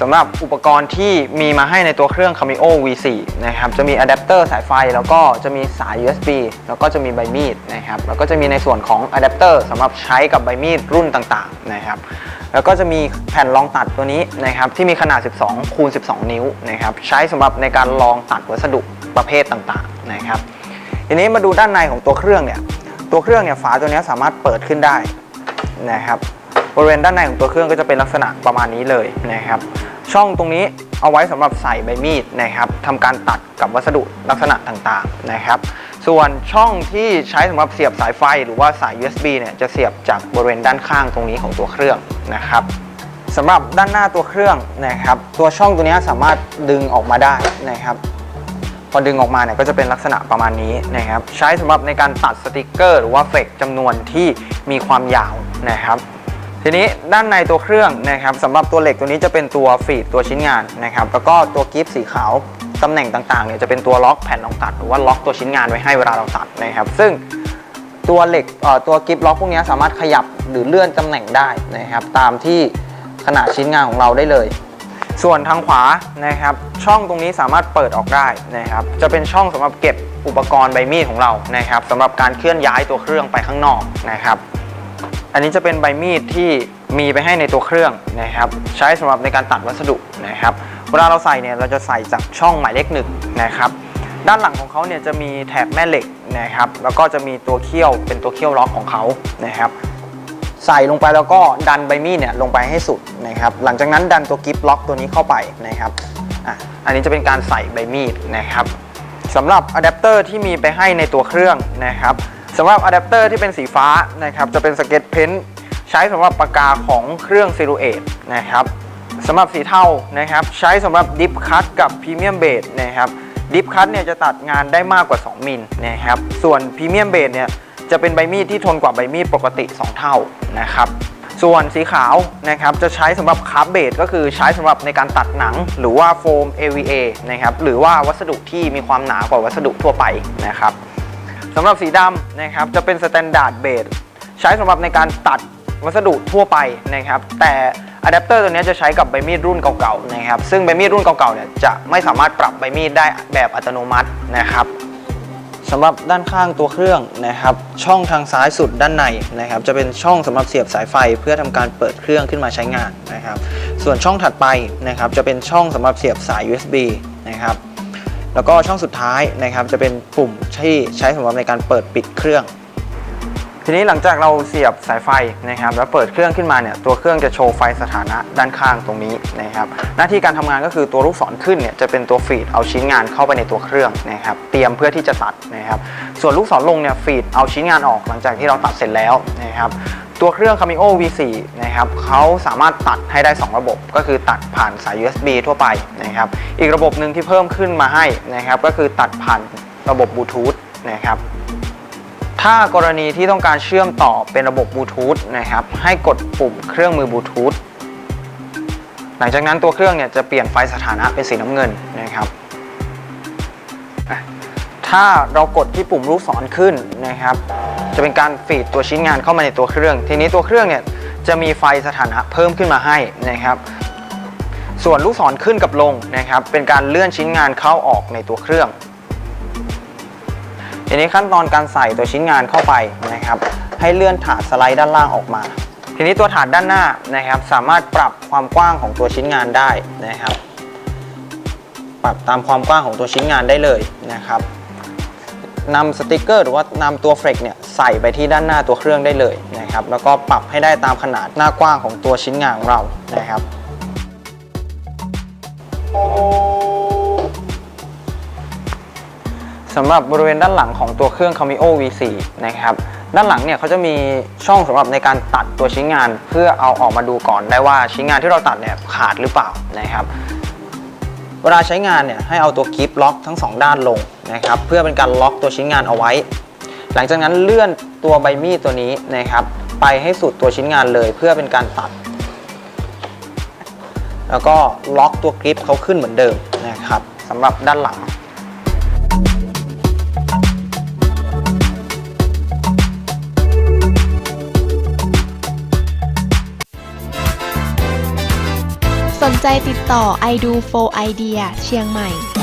สำหรับอุปกรณ์ที่มีมาให้ในตัวเครื่อง Cameo V4 นะครับ จะมีอะแดปเตอร์สายไฟ แล้วก็จะมีสาย USB แล้วก็จะมีใบมีดนะครับ แล้วก็จะมีในส่วนของอะแดปเตอร์สำหรับใช้กับใบมีดรุ่นต่างๆนะครับ แล้วก็จะมีแผ่นรองตัดตัวนี้นะครับที่มีขนาด 12 คูณ 12 นิ้วนะครับ ใช้สำหรับในการลองตัดวัสดุประเภทต่างๆนะครับ ทีนี้มาดูด้านในของตัวเครื่องเนี่ย ตัวเครื่องเนี่ยฝาตัวนี้สามารถเปิดขึ้นได้นะครับ บริเวณด้านในของตัวเครื่องก็จะเป็นลักษณะประมาณนี้เลยนะครับ ช่องตรงนี้เอาไว้สำหรับใส่ใบมีดนะครับทำการตัดกับวัสดุลักษณะต่างๆนะครับ ส่วนช่องที่ใช้สำหรับเสียบสายไฟหรือว่าสาย USB เนี่ยจะเสียบจากบริเวณด้านข้างตรงนี้ของตัวเครื่องนะครับสำหรับด้านหน้าตัวเครื่องนะครับ ตัวช่องตัวนี้สามารถดึงออกมาได้นะครับพอดึงออกมาเนี่ยก็จะเป็นลักษณะประมาณนี้นะครับ ใช้สำหรับในการตัดสติกเกอร์ หรือว่าเฟกจำนวนที่มีความยาวนะครับ ทีนี้ด้านในตัวเครื่องนะครับสำหรับตัวเหล็กตัวนี้จะเป็นตัวฟีดตัวชิ้นงานนะครับแล้วก็ตัวกิฟสีขาวตำแหน่งต่างๆเนี่ยจะเป็นตัวล็อกแผ่นรองตัดหรือว่าล็อกตัวชิ้นงานไว้ให้เวลาเราตัดนะครับซึ่งตัวเหล็กตัวกิฟล็อกพวกนี้สามารถขยับหรือเลื่อนตำแหน่งได้นะครับตามที่ขนาดชิ้นงานของเราได้เลย ส่วนทางขวานะครับช่องตรงนี้สามารถเปิดออกได้นะครับจะเป็นช่องสำหรับเก็บอุปกรณ์ใบมีดของเรานะครับสำหรับการเคลื่อนย้ายตัวเครื่องไปข้างนอกนะครับ อันนี้จะเป็นใบมีดที่มีไปให้ในตัวเครื่องนะครับ ใช้สำหรับในการตัดวัสดุนะครับ เวลาเราใส่เนี่ยเราจะใส่จากช่องหมายเลขหนึ่งนะครับ ด้านหลังของเขาเนี่ยจะมีแถบแม่เหล็กนะครับ แล้วก็จะมีตัวเขี้ยวเป็นตัวเขี้ยวล็อกของเขานะครับ ใส่ลงไปแล้วก็ดันใบมีดเนี่ยลงไปให้สุดนะครับ หลังจากนั้นดันตัวกิฟล็อกตัวนี้เข้าไปนะครับอะอันนี้จะเป็นการใส่ใบมีดนะครับสำหรับอะแดปเตอร์ที่มีไปให้ในตัวเครื่องนะครับ สำหรับอะแดปเตอร์ที่เป็นสีฟ้านะครับจะเป็นสเก็ตเพนใช้สำหรับปากกาของเครื่องซิลูเอตนะครับสำหรับสีเทานะครับใช้สำหรับดิฟคัตกับพรีเมียมเบดนะครับดิฟคัตเนี่ยจะตัดงานได้มากกว่า 2 มิลนะครับส่วนพรีเมียมเบดเนี่ยจะเป็นใบมีดที่ทนกว่าใบมีดปกติ 2 เท่านะครับส่วนสีขาวนะครับจะใช้สำหรับคาร์บเบดก็คือใช้สำหรับในการตัดหนัง หรือว่าโฟม AVA นะครับหรือว่าวัสดุที่มีความหนากว่าวัสดุทั่วไปนะครับ สำหรับสีดำนะครับจะเป็นสแตนดาร์ดเบดใช้สำหรับในการตัดวัสดุทั่วไปนะครับ แต่อะแดปเตอร์ตัวนี้จะใช้กับใบมีดรุ่นเก่าๆนะครับ ซึ่งใบมีดรุ่นเก่าๆเนี่ยจะไม่สามารถปรับใบมีดได้แบบอัตโนมัตินะครับสำหรับด้านข้างตัวเครื่องนะครับ ช่องทางซ้ายสุดด้านในนะครับ จะเป็นช่องสำหรับเสียบสายไฟเพื่อทำการเปิดเครื่องขึ้นมาใช้งานนะครับ ส่วนช่องถัดไปนะครับจะเป็นช่องสำหรับเสียบสาย USB นะครับ แล้วก็ช่องสุดท้ายนะครับจะเป็นปุ่มที่ใช้สำหรับในการเปิดปิดเครื่อง ทีนี้หลังจากเราเสียบสายไฟนะครับ แล้วเปิดเครื่องขึ้นมาเนี่ยตัวเครื่องจะโชว์ไฟสถานะด้านข้างตรงนี้นะครับ หน้าที่การทำงานก็คือตัวลูกศรขึ้นเนี่ยจะเป็นตัวฟีดเอาชิ้นงานเข้าไปในตัวเครื่องนะครับ เตรียมเพื่อที่จะตัดนะครับ ส่วนลูกศรลงเนี่ยฟีดเอาชิ้นงานออกหลังจากที่เราตัดเสร็จแล้วนะครับ ตัวเครื่อง Cameo V4 นะครับเขาสามารถตัดให้ได้ 2 ระบบ ก็คือตัดผ่านสาย USB ทั่วไปนะครับอีกระบบหนึ่งที่เพิ่มขึ้นมาให้นะครับก็คือตัดผ่านระบบบลูทูธนะครับถ้ากรณีที่ต้องการเชื่อมต่อเป็นระบบบลูทูธนะครับให้กดปุ่มเครื่องมือบลูทูธหลังจากนั้นตัวเครื่องเนี่ยจะเปลี่ยนไฟสถานะเป็นสีน้ำเงินนะครับถ้าเรากดที่ปุ่มลูกศรขึ้นนะครับ จะเป็นการฟีดตัวชิ้นงานเข้ามาในตัวเครื่อง ทีนี้ตัวเครื่องเนี่ยจะมีไฟสถานะเพิ่มขึ้นมาให้นะครับส่วนลูกศรขึ้นกับลงนะครับ เป็นการเลื่อนชิ้นงานเข้าออกในตัวเครื่องทีนี้ขั้นตอนการใส่ตัวชิ้นงานเข้าไปนะครับ ให้เลื่อนถาดสไลด์ด้านล่างออกมา ทีนี้ตัวถาดด้านหน้านะครับ สามารถปรับความกว้างของตัวชิ้นงานได้นะครับ ปรับตามความกว้างของตัวชิ้นงานได้เลยนะครับ นำสติกเกอร์หรือว่านำตัวเฟรกเนี่ยใส่ไปที่ด้านหน้าตัวเครื่องได้เลยนะครับแล้วก็ปรับให้ได้ตามขนาดหน้ากว้างของตัวชิ้นงานของเรานะครับสำหรับบริเวณด้านหลังของตัวเครื่อง Cameo V4 นะครับด้านหลังเนี่ยเขาจะมีช่องสำหรับในการตัดตัวชิ้นงาน เพื่อเอาออกมาดูก่อนได้ว่าชิ้นงานที่เราตัดเนี่ยขาดหรือเปล่านะครับ เวลาใช้งานเนี่ยให้เอาตัวกิฟล็อกทั้งสองด้านลง นะครับเพื่อเป็นการล็อกตัวชิ้นงานเอาไว้ หลังจากนั้นเลื่อนตัวใบมีดตัวนี้นะครับ ไปให้สุดตัวชิ้นงานเลยเพื่อเป็นการตัด แล้วก็ล็อกตัวกริปเขาขึ้นเหมือนเดิมนะครับสำหรับด้านหลังสนใจติดต่อ i do for idea เชียงใหม่